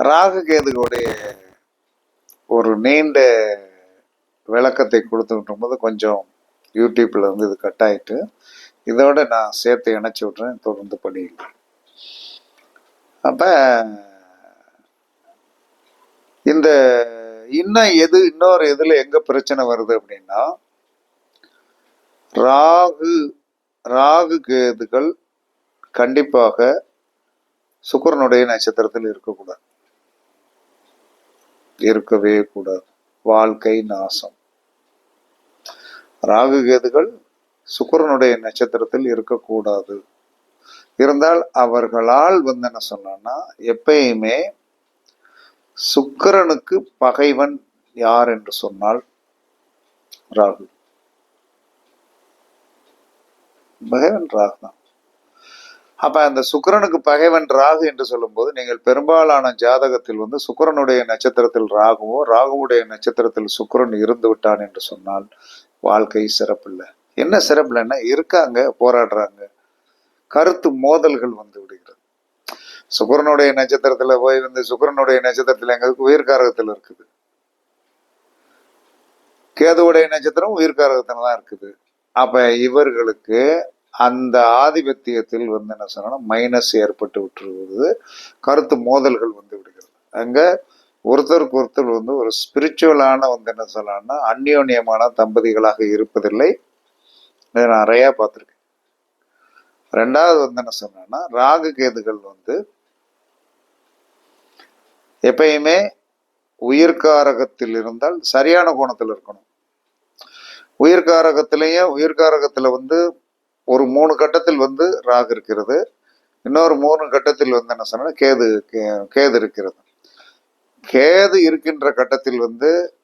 ராகு கேதுகளுடைய ஒரு நீண்ட விளக்கத்தை கொடுத்துக்கிட்டு போது கொஞ்சம் யூடியூப்ல இருந்து இது கட் ஆயிட்டு இதோட நான் சேர்த்து இணைச்சி விட்றேன் தொடர்ந்து படியுங்க அப்ப இந்த இன்னும் எது இன்னொரு இதில் எங்க பிரச்சனை வருது அப்படின்னா ராகு ராகு கேதுகள் கண்டிப்பாக சுக்கிரனுடைய நட்சத்திரத்தில் இருக்கக்கூடாது. இருக்கவே கூடாது. வாழ்க்கை நாசம். ராகு கேதுகள் சுக்கிரனுடைய நட்சத்திரத்தில் இருக்கக்கூடாது. இருந்தால் அவர்களால் வந்து என்ன சொன்னா எப்பயுமே சுக்கிரனுக்கு பகைவன் யார் என்று சொன்னால் ராகு. பகைவன் ராகு தான் அப்ப அந்த சுக்கிரனுக்கு பகைவன் ராகு என்று சொல்லும்போது நீங்கள் பெரும்பாலான ஜாதகத்தில் வந்து சுக்கரனுடைய நட்சத்திரத்தில் ராகுவோ ராகுவுடைய நட்சத்திரத்தில் சுக்கிரன் இருந்து விட்டான் என்று சொன்னால் வாழ்க்கை சிறப்பில்லை. என்ன சிறப்பில்லைன்னா இருக்காங்க போராடுறாங்க. கருத்து மோதல்கள் வந்து விடுகிறது. சுக்கரனுடைய நட்சத்திரத்துல போய் வந்து சுக்கிரனுடைய நட்சத்திரத்துல எங்களுக்கு உயிர்காரகத்தில் இருக்குது. கேதுவுடைய நட்சத்திரம் உயிர்காரகத்துல தான் இருக்குது. அப்ப இவர்களுக்கு அந்த ஆதிபத்தியத்தில் வந்து என்ன சொன்னா மைனஸ் ஏற்பட்டு விட்டுருவது கருத்து மோதல்கள் வந்து விடுகிறது. அங்க ஒருத்தருக்கு ஒருத்தர் வந்து ஒரு ஸ்பிரிச்சுவலான வந்து என்ன சொல்லலாம்னா அந்யோன்யமான தம்பதிகளாக இருப்பதில்லை. இதை நான் நிறையா பார்த்துருக்கேன். ரெண்டாவது வந்து என்ன சொன்னா ராகு கேதுகள் வந்து எப்பயுமே உயிர்காரகத்தில் இருந்தால் சரியான கோணத்தில் இருக்கணும். உயிர்காரகத்திலையும் உயிர்காரகத்தில் வந்து ஒரு மூணு கட்டத்தில் வந்து ராகு இருக்கிறது. இன்னொரு மூணு கட்டத்தில் வந்து என்ன சொன்னால் கேது கே- கேது இருக்கிறது. கேது இருக்கின்ற கட்டத்தில் வந்து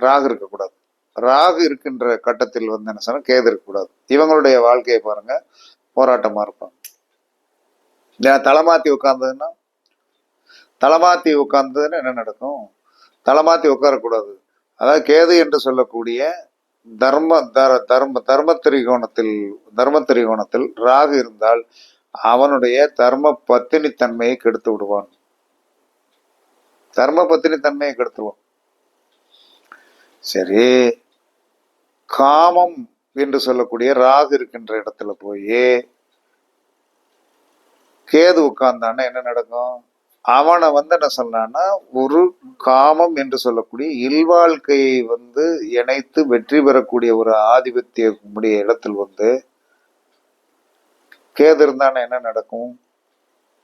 ராகு இருக்கக்கூடாது. ராகு இருக்கின்ற கட்டத்தில் வந்து என்ன சொன்னால் கேது இருக்கக்கூடாது. இவங்களுடைய வாழ்க்கையை பாருங்க போராட்டமாக இருப்பாங்க. ஏன்னா தலைமாத்தி உட்கார்ந்ததுன்னா தலைமாத்தி உட்கார்ந்ததுன்னா என்ன நடக்கும்? தலைமாத்தி உட்காரக்கூடாது. அதாவது கேது என்று சொல்லக்கூடிய தர்ம தர தர்ம தர்ம திரிகோணத்தில் தர்ம திரிகோணத்தில் ராகு இருந்தால் அவனுடைய தர்ம பத்தினி தன்மையை கெடுத்து விடுவான். தர்ம பத்தினி தன்மையை கெடுத்துருவான் சரி. காமம் என்று சொல்லக்கூடிய ராகு இருக்கின்ற இடத்துல போய் கேது உட்கார்ந்தான்னா என்ன நடக்கும்? அவனை வந்து என்ன சொன்னான்னா ஒரு காமம் என்று சொல்லக்கூடிய இல்வாழ்க்கையை வந்து இணைத்து வெற்றி பெறக்கூடிய ஒரு ஆதிபத்திய இடத்தில் வந்து கேது இருந்தானா என்ன நடக்கும்?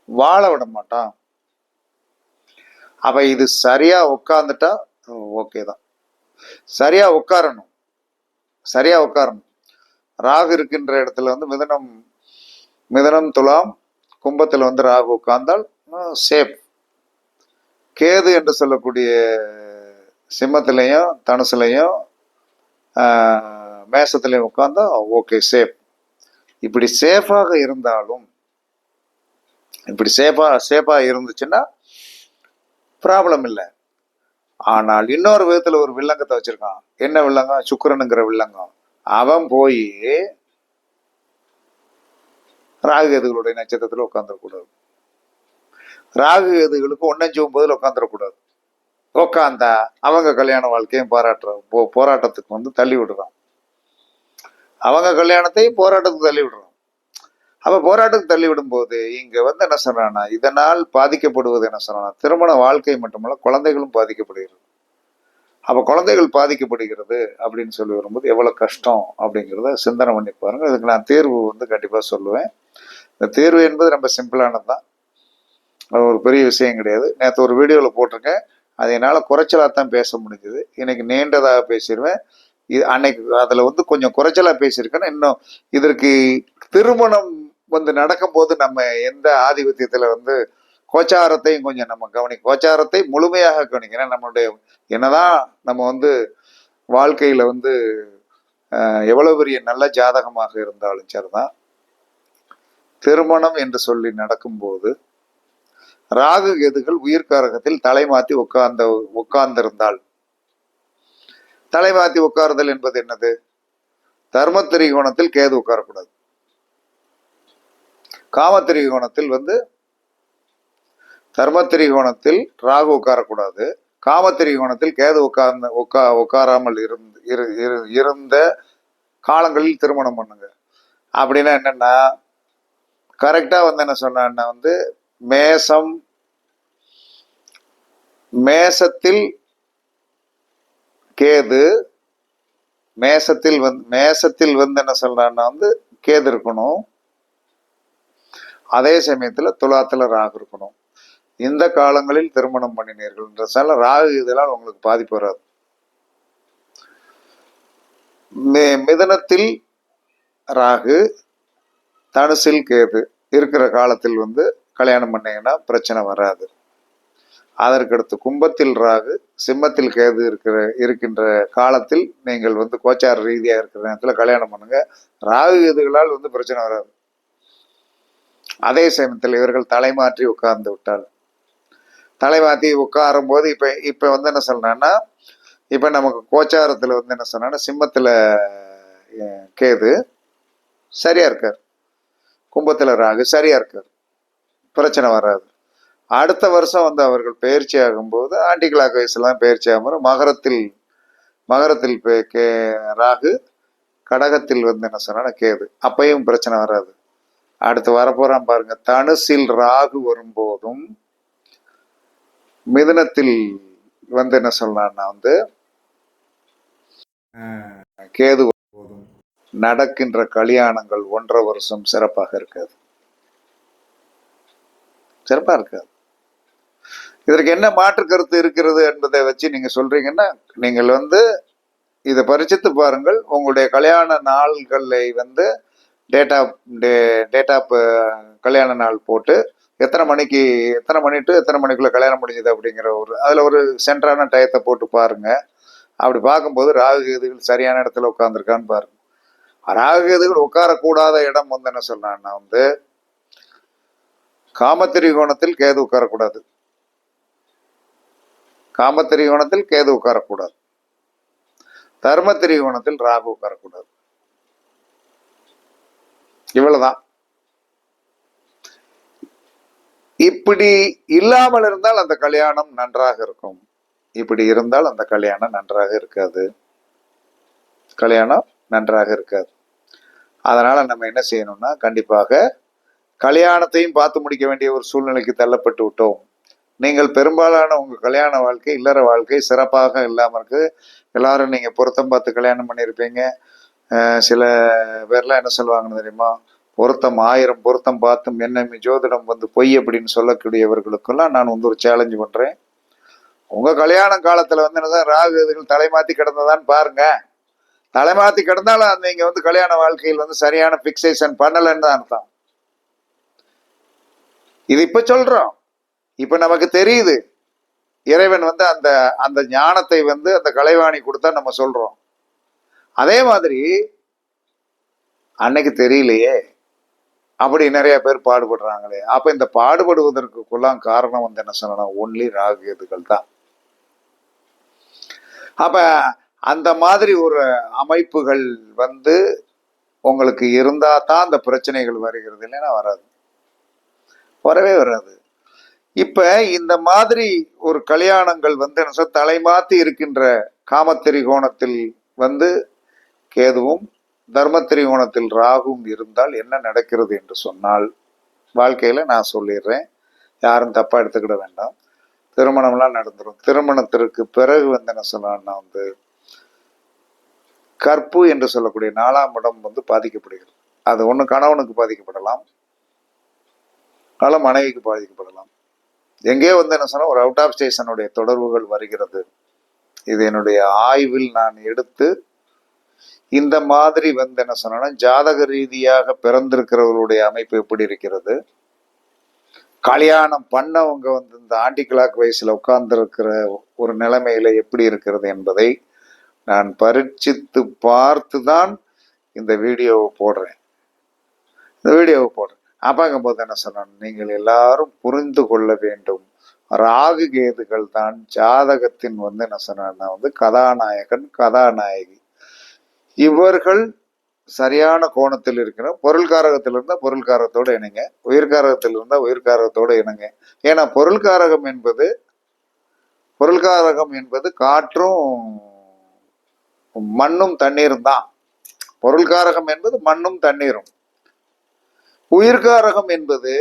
வாழ விட மாட்டான். அப்ப இது சரியா உட்கார்ந்துட்டா ஓகே தான். சரியா உட்காரணும். சரியா உட்காரணும். ராகு இருக்கின்ற இடத்துல வந்து மிதனம் மிதனம் துலாம் கும்பத்தில் வந்து ராகு உட்கார்ந்தால் சேஃப் கேது என்று சொல்லக்கூடிய சிம்மத்திலையும் தனுசுலையும் மேசத்துலையும் உட்காந்தா ஓகே சேஃப் இப்படி சேஃபாக இருந்தாலும் இப்படி சேஃபாக சேஃபாக இருந்துச்சுன்னா ப்ராப்ளம் இல்லை. ஆனால் இன்னொரு விதத்தில் ஒரு வில்லங்கத்தை வச்சுருக்கான். என்ன வில்லங்கம்? சுக்கரனுங்கிற வில்லங்கம். அவன் போய் ராகு கேதுகளுடைய நட்சத்திரத்துல உட்காந்துடக்கூடாது ராகு கேதுகளுக்கு ஒன்னஞ்சு ஒன்பதுல உட்காந்துடக்கூடாது உட்காந்தா அவங்க கல்யாண வாழ்க்கையும் பாராட்டுற போ போராட்டத்துக்கு வந்து தள்ளி விடுறான். அவங்க கல்யாணத்தையும் போராட்டத்துக்கு தள்ளி விடுறான். அப்போ போராட்டத்துக்கு தள்ளி விடும்போது இங்கே வந்து என்ன சொல்கிறான்னா இதனால் பாதிக்கப்படுவது என்ன சொல்கிறான் திருமண வாழ்க்கை மட்டுமல்ல குழந்தைகளும் பாதிக்கப்படுகிறது. அப்போ குழந்தைகள் பாதிக்கப்படுகிறது அப்படின்னு சொல்லி வரும்போது எவ்வளோ கஷ்டம் அப்படிங்கிறத சிந்தனை பண்ணி பாருங்கள் இதுக்கு நான் தேர்வு வந்து கண்டிப்பாக சொல்லுவேன். இந்த தேர்வு என்பது ரொம்ப சிம்பிளானது தான் அது ஒரு பெரிய விஷயம் கிடையாது. நேற்று ஒரு வீடியோவில் போட்டிருக்கேன். அது என்னால் குறைச்சலாக தான் பேச முடிஞ்சுது. இன்னைக்கு நீண்டதாக பேசிடுவேன். இது அன்னைக்கு அதில் வந்து கொஞ்சம் குறைச்சலாக பேசியிருக்கேன்னா இன்னும் இதற்கு திருமணம் வந்து நடக்கும்போது நம்ம எந்த ஆதிபத்தியத்தில் வந்து கோச்சாரத்தையும் கொஞ்சம் நம்ம கவனி கோச்சாரத்தை முழுமையாக கவனிக்கிறேன். நம்மளுடைய என்னதான் நம்ம வந்து வாழ்க்கையில் வந்து எவ்வளோ எவ்வளவு பெரிய நல்ல ஜாதகமாக இருந்தாலும் சரிதான். திருமணம் என்று சொல்லி நடக்கும்போது ராகு கேதுகள் உயிர்காரகத்தில் தலைமாத்தி உட்கார்ந்த உட்கார்ந்திருந்தாள். தலைமாத்தி உட்காருதல் என்பது என்னது? தர்ம திரிகோணத்தில் கேது உட்காரக்கூடாது. காம திரிகோணத்தில் வந்து தர்மத்திரிகோணத்தில் ராகு உட்காரக்கூடாது. காமத்திரிகோணத்தில் கேது உட்கார்ந்து உட்கா உட்காராமல் இருந்து இரு இரு- இருந்த காலங்களில் திருமணம் பண்ணுங்க. அப்படின்னா என்னன்னா கரெக்டா வந்து என்ன சொன்னா வந்து மேசம் மேசத்தில் கேது மேசத்தில் வந்து மேசத்தில் வந்து என்ன சொல்றான்னா வந்து கேது இருக்கணும். அதே சமயத்துல துலாத்துல ராகு இருக்கணும். இந்த காலங்களில் திருமணம் பண்ணினீர்கள்ன்றதால ராகு இதெல்லாம் உங்களுக்கு பாதிப்பு வராது. மிதனத்தில் ராகு தனுசில் கேது இருக்கிற காலத்தில் வந்து கல்யாணம் பண்ணீங்கன்னா பிரச்சனை வராது. அதற்கடுத்து கும்பத்தில் ராகு சிம்மத்தில் கேது இருக்கிற இருக்கின்ற காலத்தில் நீங்கள் வந்து கோச்சார ரீதியாக இருக்கிற நேரத்தில் கல்யாணம் பண்ணுங்க. ராகு கேதுகளால் வந்து பிரச்சனை வராது. அதே சமயத்தில் இவர்கள் தலைமாற்றி உட்கார்ந்து விட்டார் தலைமாற்றி உட்காரும் போது இப்ப இப்ப வந்து என்ன சொல்றேன்னா இப்ப நமக்கு கோச்சாரத்தில் வந்து என்ன சொன்னா சிம்மத்தில் கேது சரியா இருக்கார். கும்பத்தில் ராகு சரியா இருக்கார். பிரச்சனை வராது. அடுத்த வருஷம் வந்து அவர்கள் பயிற்சி ஆகும்போது ஆண்டி கிளாக் வயசுலாம் பயிற்சி ஆகும்போது மகரத்தில் மகரத்தில் பே- கே ராகு கடகத்தில் வந்து என்ன சொன்னா கேது. அப்பயும் பிரச்சனை வராது. அடுத்து வரப்போறான் பாருங்க தனுசில் ராகு வரும்போதும் மிதுனத்தில் வந்து என்ன சொல்லலாம்னா வந்து கேது வரும்போதும் நடக்கின்ற கல்யாணங்கள் ஒன்றரை வருஷம் சிறப்பாக இருக்காது. சிறப்பாக இருக்காது. இதற்கு என்ன மாற்று கருத்து இருக்கிறது என்பதை வச்சு நீங்கள் சொல்கிறீங்கன்னா நீங்கள் வந்து இதை பரிச்சித்து பாருங்கள். உங்களுடைய கல்யாண நாள்களை வந்து டேட்டா டே டேட்டா கல்யாண நாள் போட்டு எத்தனை மணிக்கு எத்தனை மணி டு எத்தனை மணிக்குள்ளே கல்யாணம் முடிஞ்சது அப்படிங்கிற ஒரு அதில் ஒரு சென்டரான டயத்தை போட்டு பாருங்க. அப்படி பார்க்கும்போது ராகு கேதுகள் சரியான இடத்துல உட்காந்துருக்கான்னு பாருங்கள் ராகு கேதுகள் உட்காரக்கூடாத இடம் வந்து என்ன சொல்றான்னா வந்து காமத்திரிகோணத்தில் கேது உட்காரக்கூடாது. காமத்திரிகோணத்தில் கேது உட்காரக்கூடாது. தர்மத்திரிகோணத்தில் ராகு உட்காரக்கூடாது. இவ்வளவுதான். இப்படி இல்லாமல் இருந்தால் அந்த கல்யாணம் நன்றாக இருக்கும். இப்படி இருந்தால் அந்த கல்யாணம் நன்றாக இருக்காது. கல்யாணம் நன்றாக இருக்காது. அதனால நம்ம என்ன செய்யணும்னா கண்டிப்பாக கல்யாணத்தையும் பார்த்து முடிக்க வேண்டிய ஒரு சூழ்நிலைக்கு தள்ளப்பட்டு விட்டோம். நீங்கள் பெரும்பாலான உங்கள் கல்யாண வாழ்க்கை இல்லற வாழ்க்கை சிறப்பாக இல்லாமல் இருக்குது எல்லாரும் நீங்கள் பொருத்தம் பார்த்து கல்யாணம் பண்ணியிருப்பீங்க. சில பேர்லாம் என்ன சொல்லுவாங்கன்னு தெரியுமா? பொருத்தம் ஆயிரம் பொருத்தம் பார்த்தும் என்ன ஜோதிடம் வந்து பொய் அப்படின்னு சொல்லக்கூடியவர்களுக்கெல்லாம் நான் வந்து ஒரு சேலஞ்சு பண்ணுறேன் உங்கள் கல்யாண காலத்தில் வந்து என்னதான் ராகு இதுகள் தலைமாற்றி கிடந்ததான்னு பாருங்கள் தலைமாற்றி கிடந்தாலும் அந்த வந்து கல்யாண வாழ்க்கையில் வந்து சரியான பிக்சேஷன் பண்ணலைன்னு தான் அர்த்தம். இது இப்ப சொல்றோம். இப்ப நமக்கு தெரியுது. இறைவன் வந்து அந்த அந்த ஞானத்தை வந்து அந்த கலைவாணி கொடுத்தா நம்ம சொல்றோம். அதே மாதிரி அன்னைக்கு தெரியலையே. அப்படி நிறைய பேர் பாடுபடுறாங்களே. அப்ப இந்த பாடுபடுவதற்குலாம் காரணம் வந்து என்ன சொல்லணும் ஒன்லி ராகுகேதுகள் தான். அப்ப அந்த மாதிரி ஒரு அமைப்புகள் வந்து உங்களுக்கு இருந்தா தான் அந்த பிரச்சனைகள் வருகிறது இல்லைன்னா வராது. வரவே வராது. இப்ப இந்த மாதிரி ஒரு கல்யாணங்கள் வந்து என்ன சொல்ல, தலைமாத்தி இருக்கின்ற காமத்திரிகோணத்தில் வந்து கேதுவும் தர்மத்திரிகோணத்தில் ராகுவும் இருந்தால் என்ன நடக்கிறது என்று சொன்னால் வாழ்க்கையில நான் சொல்லிடுறேன். யாரும் தப்பா எடுத்துக்கிட வேண்டாம். திருமணம்லாம் நடந்துடும் திருமணத்திற்கு பிறகு வந்து என்ன சொல்லலாம்னா வந்து கற்பு என்று சொல்லக்கூடிய நாலாம் இடம் வந்து பாதிக்கப்படுகிறது. அது ஒன்று கணவனுக்கு பாதிக்கப்படலாம். அல்ல மனைவிக்கு பாதிக்கப்படலாம். எங்கேயோ வந்து என்ன சொன்னால் ஒரு அவுட் ஆஃப் ஸ்டேஷனுடைய தொடர்புகள் வருகிறது. இது என்னுடைய ஆய்வில் நான் எடுத்து இந்த மாதிரி வந்து என்ன சொன்னா ஜாதக ரீதியாக பிறந்திருக்கிறவர்களுடைய அமைப்பு எப்படி இருக்கிறது? கல்யாணம் பண்ணவங்க வந்து இந்த ஆண்டி கிளாக் வயசில் உட்கார்ந்துருக்கிற ஒரு நிலைமையில எப்படி இருக்கிறது என்பதை நான் பரீட்சித்து பார்த்து தான் இந்த வீடியோவை போடுறேன். இந்த வீடியோவை போடுறேன். அப்பாங்கும்போது என்ன சொன்னோம் நீங்கள் எல்லாரும் புரிந்து கொள்ள வேண்டும். ராகு கேதுகள் தான் ஜாதகத்தின் வந்து என்ன சொன்னா வந்து கதாநாயகன் கதாநாயகி. இவர்கள் சரியான கோணத்தில் இருக்கிற பொருள்காரகத்தில் இருந்தால் பொருள்காரகத்தோடு இணைங்க. உயிர்காரகத்தில் இருந்தால் உயிர்காரகத்தோடு இணைங்க. ஏன்னா பொருள்காரகம் என்பது பொருள்காரகம் என்பது காற்றும் மண்ணும் தண்ணீரும் தான். பொருள்காரகம் என்பது மண்ணும் தண்ணீரும். உயிர்காரகம் என்பது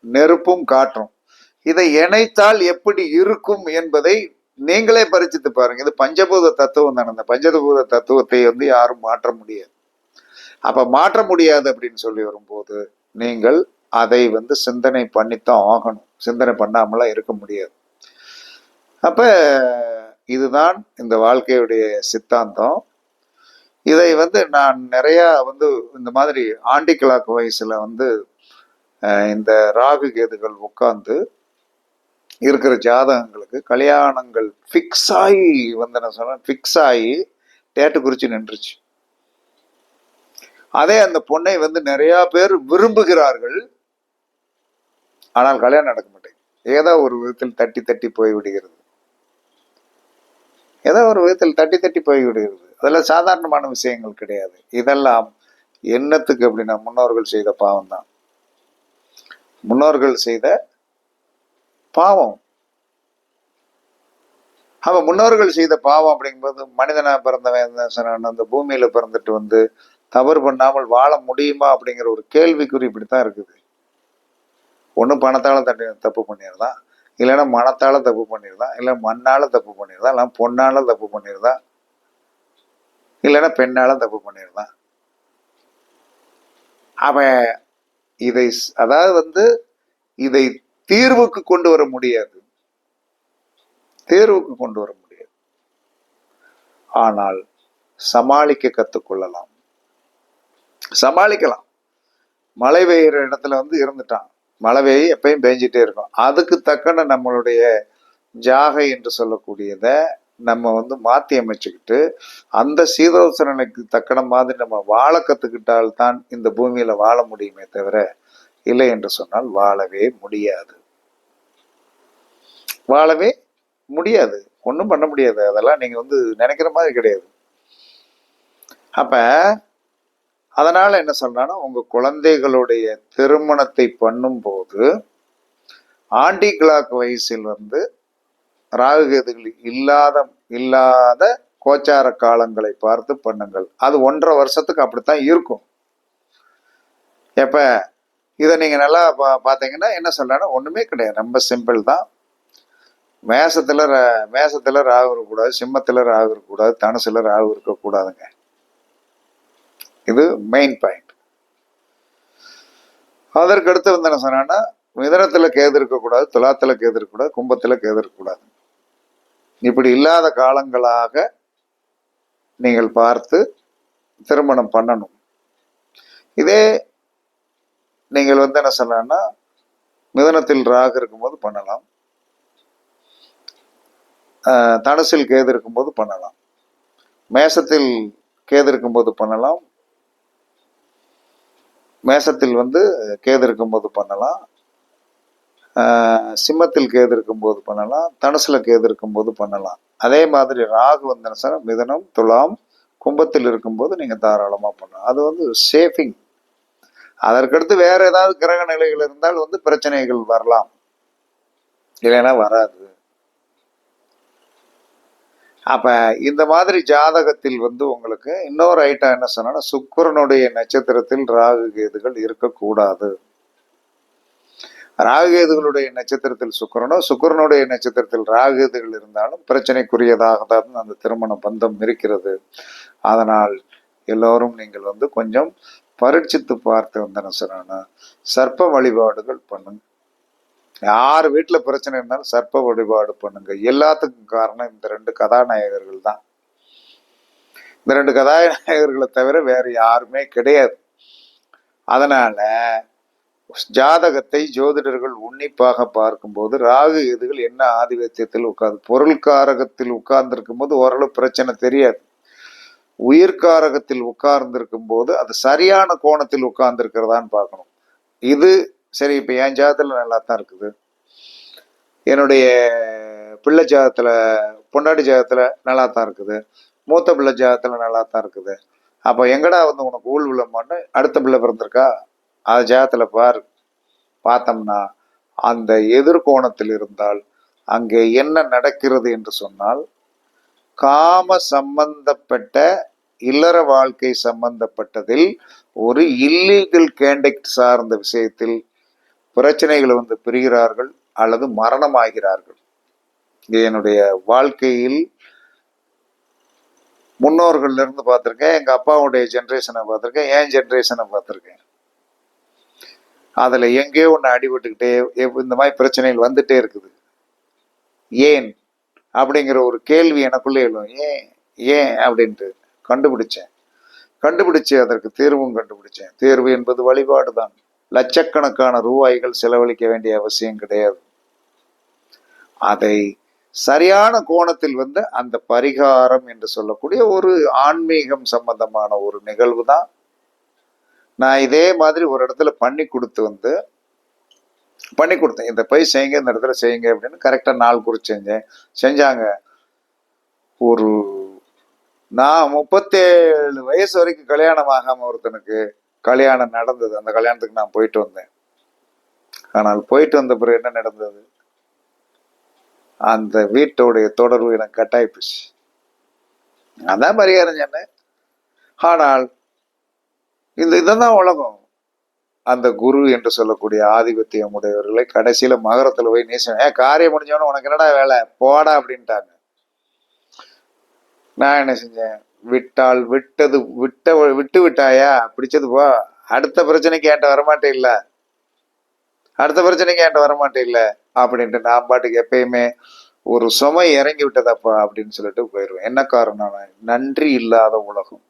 நெருப்பும் காற்றும். இதை இணைத்தால் எப்படி இருக்கும் என்பதை நீங்களே பரிச்சித்து பாருங்க. இது பஞ்சபூத தத்துவம் தானே. இந்த பஞ்சபூத தத்துவத்தை வந்து யாரும் மாற்ற முடியாது. அப்ப மாற்ற முடியாது அப்படின்னு சொல்லி வரும்போது நீங்கள் அதை வந்து சிந்தனை பண்ணித்தான் ஆகணும். சிந்தனை பண்ணாமலாம் இருக்க முடியாது. அப்ப இதுதான் இந்த வாழ்க்கையுடைய சித்தாந்தம். இதை வந்து நான் நிறையா வந்து இந்த மாதிரி ஆண்டி கிளாக் வயசில் வந்து இந்த ராகு கேதுகள் உட்காந்து இருக்கிற ஜாதகங்களுக்கு கல்யாணங்கள் ஃபிக்ஸ் ஆகி வந்து நான் சொன்னேன் ஃபிக்ஸ் ஆகி டேட்டு குறிச்சு நின்றுச்சு. அதே அந்த பொண்ணை வந்து நிறையா பேர் விரும்புகிறார்கள். ஆனால் கல்யாணம் நடக்க மாட்டேங்குது. ஏதோ ஒரு விதத்தில் தட்டி தட்டி போய் விடுகிறது ஏதோ ஒரு விதத்தில் தட்டி தட்டி போய் விடுகிறது அதெல்லாம் சாதாரணமான விஷயங்கள் கிடையாது. இதெல்லாம் என்னத்துக்கு அப்படின்னா முன்னோர்கள் செய்த பாவம் தான் முன்னோர்கள் செய்த பாவம். அவ முன்னோர்கள் செய்த பாவம் அப்படிங்கும்போது மனிதனா பிறந்தவன் அந்த பூமியில பிறந்துட்டு வந்து தவறு பண்ணாமல் வாழ முடியுமா அப்படிங்கிற ஒரு கேள்விக்குறி இப்படித்தான் இருக்குது. ஒன்று பணத்தால தண்ணி தப்பு பண்ணிடலாம். இல்லைன்னா மனத்தால தப்பு பண்ணிடலாம். இல்லை மண்ணால தப்பு பண்ணியிருந்தான் இல்லை பொண்ணால தப்பு பண்ணியிருந்தான் இல்லைன்னா பெண்ணால தப்பு பண்ணியிருந்தான் அவன் இதை அதாவது வந்து இதை தீர்வுக்கு கொண்டு வர முடியாது. தேர்வுக்கு கொண்டு வர முடியாது. ஆனால் சமாளிக்க கற்றுக்கொள்ளலாம் சமாளிக்கலாம். மழை பெய்கிற இடத்துல வந்து இருந்துட்டான். மழை பெய்ய எப்பயும் பெஞ்சிட்டே இருக்கும். அதுக்கு தக்கன நம்மளுடைய ஜாகை என்று சொல்லக்கூடியதை நம்ம வந்து மாற்றி அமைச்சுக்கிட்டு அந்த சீதோசனனுக்கு தக்கன மாதிரி நம்ம வாழ கற்றுக்கிட்டால்தான் இந்த பூமியில் வாழ முடியுமே தவிர இல்லை என்று சொன்னால் வாழவே முடியாது. வாழவே முடியாது. ஒன்றும் பண்ண முடியாது. அதெல்லாம் நீங்கள் வந்து நினைக்கிற மாதிரி கிடையாது. அப்போ அதனால் என்ன சொல்றான்னா உங்கள் குழந்தைகளுடைய திருமணத்தை பண்ணும்போது ஆண்டி கிளாக் வயசில் வந்து ராகுகேதுகள் இல்லாத இல்லாத கோச்சார காலங்களை பார்த்து பண்ணுங்கள். அது ஒன்றரை வருஷத்துக்கு அப்படித்தான் இருக்கும். எப்ப? இதை நீங்க நல்லா பா- பார்த்தீங்கன்னா என்ன சொல்றேன்னா ஒண்ணுமே கிடையாது. ரொம்ப சிம்பிள் தான். மேசத்துல ர- மேசத்துல ராகு இருக்கக்கூடாது சிம்மத்துல ராகு இருக்கக்கூடாது தனுசுல ராகு இருக்கக்கூடாதுங்க. இது மெயின் பாயிண்ட் அதற்கு அடுத்து வந்து என்ன சொன்னான்னா மிதனத்தில் கேது இருக்கக்கூடாது துலாத்தில் கேது இருக்கக்கூடாது கும்பத்தில் கேது இருக்கக்கூடாது இப்படி இல்லாத காலங்களாக நீங்கள் பார்த்து திருமணம் பண்ணணும். இதே நீங்கள் வந்து என்ன சொல்லலாம்னா மிதனத்தில் ராகு இருக்கும்போது பண்ணலாம். தனுசில் கேது இருக்கும்போது பண்ணலாம். மேசத்தில் கேது இருக்கும்போது பண்ணலாம். மேசத்தில் வந்து கேது இருக்கும்போது பண்ணலாம். சிம்மத்தில் கேது இருக்கும்போது பண்ணலாம் தனுசுல கேது இருக்கும்போது பண்ணலாம். அதே மாதிரி ராகு வந்து மிதனம் துலாம் கும்பத்தில் இருக்கும்போது நீங்கள் தாராளமாக பண்ணலாம். அது வந்து சேஃபிங். அதற்கடுத்து வேற ஏதாவது கிரக நிலைகள் இருந்தால் வந்து பிரச்சனைகள் வரலாம். இல்லைன்னா வராது. அப்ப இந்த மாதிரி ஜாதகத்தில் வந்து உங்களுக்கு இன்னொரு ஐட்டம் என்ன சொன்னா சுக்கிரனுடைய நட்சத்திரத்தில் ராகு கேதுகள் இருக்கக்கூடாது. ராகுகேதுகளுடைய நட்சத்திரத்தில் சுக்கரனோ சுக்கரனுடைய நட்சத்திரத்தில் ராகுகேதுகள் இருந்தாலும் பிரச்சனைக்குரியதாக தான் அந்த திருமண பந்தம் இருக்கிறது. அதனால் எல்லோரும் நீங்கள் வந்து கொஞ்சம் பரீட்சித்து பார்த்து வந்தன சொன்ன சர்ப்ப வழிபாடுகள் பண்ணுங்க. யார் வீட்டில் பிரச்சனை இருந்தாலும் சர்ப்ப வழிபாடு பண்ணுங்க. எல்லாத்துக்கும் காரணம் இந்த ரெண்டு கதாநாயகர்கள் தான். இந்த ரெண்டு கதாநாயகர்களை தவிர வேற யாருமே கிடையாது. அதனால ஜாதகத்தை ஜோதிடர்கள் உன்னிப்பாக பார்க்கும்போது ராகு எதுகள் என்ன ஆதிபத்தியத்தில் உட்கார்ந்து பொருள்காரகத்தில் உட்கார்ந்திருக்கும் போது ஓரளவு பிரச்சனை தெரியாது. உயிர்காரகத்தில் உட்கார்ந்திருக்கும் போது அது சரியான கோணத்தில் உட்கார்ந்துருக்கிறதான்னு பார்க்கணும். இது சரி இப்போ என் ஜாதத்தில் நல்லா தான் இருக்குது. என்னுடைய பிள்ளை ஜாதத்தில் பொண்டாடி ஜாதத்தில் நல்லா தான் இருக்குது. மூத்த பிள்ளை ஜாதத்தில் நல்லா தான் இருக்குது. அப்போ எங்கடா வந்து உனக்கு ஊழ் விழமான்னு அடுத்த பிள்ளை பிறந்திருக்கா? அது ஜாதத்துல பார் பார்த்தோம்னா அந்த எதிர்கோணத்தில் இருந்தால் அங்கே என்ன நடக்கிறது என்று சொன்னால் காம சம்பந்தப்பட்ட இல்லற வாழ்க்கை சம்பந்தப்பட்டதில் ஒரு இல்லீகல் கேண்டக்ட் சார்ந்த விஷயத்தில் பிரச்சனைகளை வந்து பிரிகிறார்கள் அல்லது மரணமாகிறார்கள். இது என்னுடைய வாழ்க்கையில் முன்னோர்கள்லேருந்து பார்த்துருக்கேன் எங்கள் அப்பாவுடைய ஜென்ரேஷனை பார்த்துருக்கேன் என் ஜென்ரேஷனை பார்த்துருக்கேன். அதில் எங்கேயோ ஒன்று அடிபட்டுக்கிட்டே இந்த மாதிரி பிரச்சனைகள் வந்துட்டே இருக்குது. ஏன்? அப்படிங்கிற ஒரு கேள்வி எனக்குள்ளே எழும். ஏன்? ஏன்? அப்படின்ட்டு கண்டுபிடிச்சேன். கண்டுபிடிச்சு அதற்கு தீர்வும் கண்டுபிடிச்சேன். தீர்வு என்பது வழிபாடு தான் லட்சக்கணக்கான ரூபாய்கள் செலவழிக்க வேண்டிய அவசியம் கிடையாது. அதை சரியான கோணத்தில் வந்து அந்த பரிகாரம் என்று சொல்லக்கூடிய ஒரு ஆன்மீகம் சம்பந்தமான ஒரு நிகழ்வு தான் நான் இதே மாதிரி ஒரு இடத்துல பண்ணி கொடுத்து வந்து பண்ணி கொடுத்தேன். இந்த போய் செய்யுங்க இந்த இடத்துல செய்யுங்க அப்படின்னு கரெக்டாக நாள் குறித்து செஞ்சேன். செஞ்சாங்க. ஒரு நான் முப்பத்தேழு வயசு வரைக்கும் கல்யாணம் ஆகாமல் ஒருத்தனுக்கு கல்யாணம் நடந்தது. அந்த கல்யாணத்துக்கு நான் போயிட்டு வந்தேன். ஆனால் போயிட்டு வந்த பிறகு என்ன நடந்தது? அந்த வீட்டோடைய தொடர்பு எனக்கு கட்டாயிப்போச்சு அதான் பரிகாரம் சொன்னேன். ஆனால் இந்த இதுதான் உலகம். அந்த குரு என்று சொல்லக்கூடிய ஆதிபத்தியம் உடையவர்களை கடைசியில மகரத்துல போய் நீசம் ஏன் காரியம் முடிஞ்சவன உனக்கு என்னடா வேலை? போடா அப்படின்ட்டாங்க. நான் என்ன செஞ்சேன்? விட்டால் விட்டது விட்ட விட்டு விட்டாயா? பிடிச்சது போ. அடுத்த பிரச்சனைக்கு என்கிட்ட வரமாட்டே இல்ல. அடுத்த பிரச்சனைக்கு என்கிட்ட வரமாட்டே இல்ல. அப்படின்ட்டு நான் பாட்டுக்கு எப்பயுமே ஒரு சுமை இறங்கி விட்டதப்பா அப்படின்னு சொல்லிட்டு போயிடுவேன் என்ன காரணம் நன்றி இல்லாத உலகம்.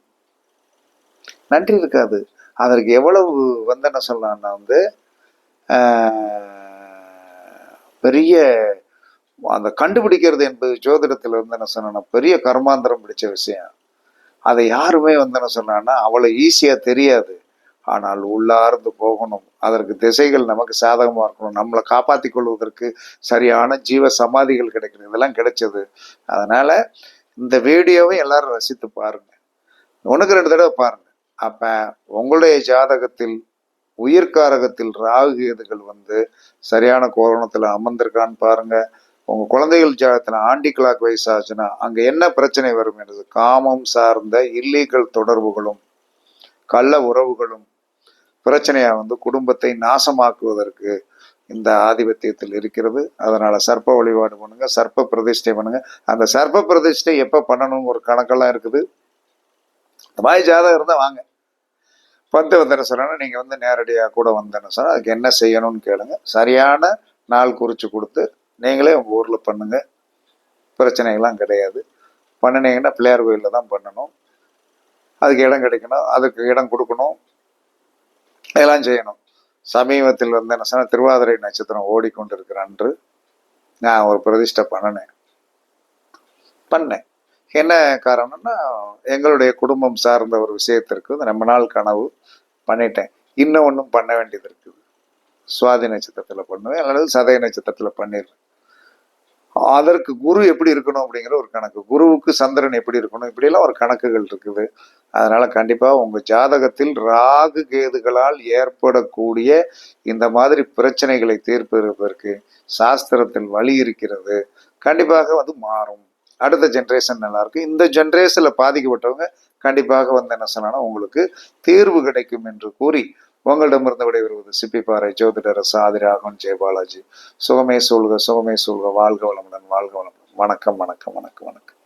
நன்றி இருக்காது. அதற்கு எவ்வளவு வந்து என்ன சொல்லலாம்னா வந்து பெரிய அந்த கண்டுபிடிக்கிறது என்பது ஜோதிடத்தில் வந்து என்ன சொன்னா பெரிய கர்மாந்திரம் பிடிச்ச விஷயம். அதை யாருமே வந்து என்ன சொன்னான்னா அவ்வளோ ஈஸியாக தெரியாது. ஆனால் உள்ளார்ந்து போகணும். அதற்கு திசைகள் நமக்கு சாதகமாக இருக்கணும். நம்மளை காப்பாற்றி கொள்வதற்கு சரியான ஜீவ சமாதிகள் கிடைக்கணும். இதெல்லாம் கிடைச்சது. அதனால் இந்த வீடியோவை எல்லாரும் ரசித்து பாருங்கள் ஒன்றுக்கு ரெண்டு தடவை பாருங்கள் அப்ப உங்களுடைய ஜாதகத்தில் உயிர்காரகத்தில் ராகு கேதுகள் வந்து சரியான கோணத்துல அமர்ந்திருக்கான்னு பாருங்க. உங்க குழந்தைகள் ஜாதகத்துல ஆண்டி கிளாக் வயசு ஆச்சுன்னா அங்க என்ன பிரச்சனை வரும் என்றது காமம் சார்ந்த இல்லீகல் தொடர்புகளும் கள்ள உறவுகளும் பிரச்சனையா வந்து குடும்பத்தை நாசமாக்குவதற்கு இந்த ஆதிபத்தியத்தில் இருக்கிறது. அதனால சர்ப்ப வழிபாடு பண்ணுங்க சர்ப்ப பிரதிஷ்டை பண்ணுங்க. அந்த சர்ப்ப பிரதிஷ்டை எப்ப பண்ணணும் ஒரு கணக்கெல்லாம் இருக்குது. இந்த மாதிரி ஜாதகம் இருந்தால் வாங்க. பத்து வந்தேன்னு சொன்னா நீங்கள் வந்து நேரடியாக கூட வந்தேன்னு சொன்னா அதுக்கு என்ன செய்யணும்னு கேளுங்க. சரியான நாள் குறித்து கொடுத்து நீங்களே உங்கள் ஊரில் பண்ணுங்க. பிரச்சனைகள்லாம் கிடையாது. பண்ணினீங்கன்னா பிள்ளையார் கோயிலில் தான் பண்ணணும். அதுக்கு இடம் கிடைக்கணும். அதுக்கு இடம் கொடுக்கணும். எல்லாம் செய்யணும். சமீபத்தில் வந்து என்ன சொன்னா திருவாதிரை நட்சத்திரம் ஓடிக்கொண்டிருக்கிற அன்று நான் ஒரு பிரதிஷ்டை பண்ணினேன். பண்ணேன். என்ன காரணம்னா எங்களுடைய குடும்பம் சார்ந்த ஒரு விஷயத்திற்கு வந்து ரொம்ப நாள் கனவு பண்ணிட்டேன். இன்னும் ஒன்றும் பண்ண வேண்டியது இருக்குது. சுவாதி நட்சத்திரத்தில் பண்ணுவேன் அல்லது சதய நட்சத்திரத்தில் பண்ணிடுறேன். அதற்கு குரு எப்படி இருக்கணும் அப்படிங்கிற ஒரு கணக்கு. குருவுக்கு சந்திரன் எப்படி இருக்கணும் இப்படியெல்லாம் ஒரு கணக்குகள் இருக்குது. அதனால கண்டிப்பாக உங்கள் ஜாதகத்தில் ராகு கேதுகளால் ஏற்படக்கூடிய இந்த மாதிரி பிரச்சனைகளை தீர்ப்பதற்கு சாஸ்திரத்தில் வழி இருக்கிறது கண்டிப்பாக வந்து மாறும். அடுத்த ஜென்ரேஷன் நல்லாயிருக்கும் இந்த ஜென்ரேஷனில் பாதிக்கப்பட்டவங்க கண்டிப்பாக வந்து என்ன சொன்னா உங்களுக்கு தீர்வு கிடைக்கும் என்று கூறி உங்களிடமிருந்து விடைபெறுவது சிப்பிப்பாறை ஜோதிடர் சாதிராகவன் ஜெயபாலாஜி சுகமே சொல்க சுகமே சொல்க. வாழ்க வளமுடன் வாழ்க வளமுடன். வணக்கம் வணக்கம் வணக்கம் வணக்கம்.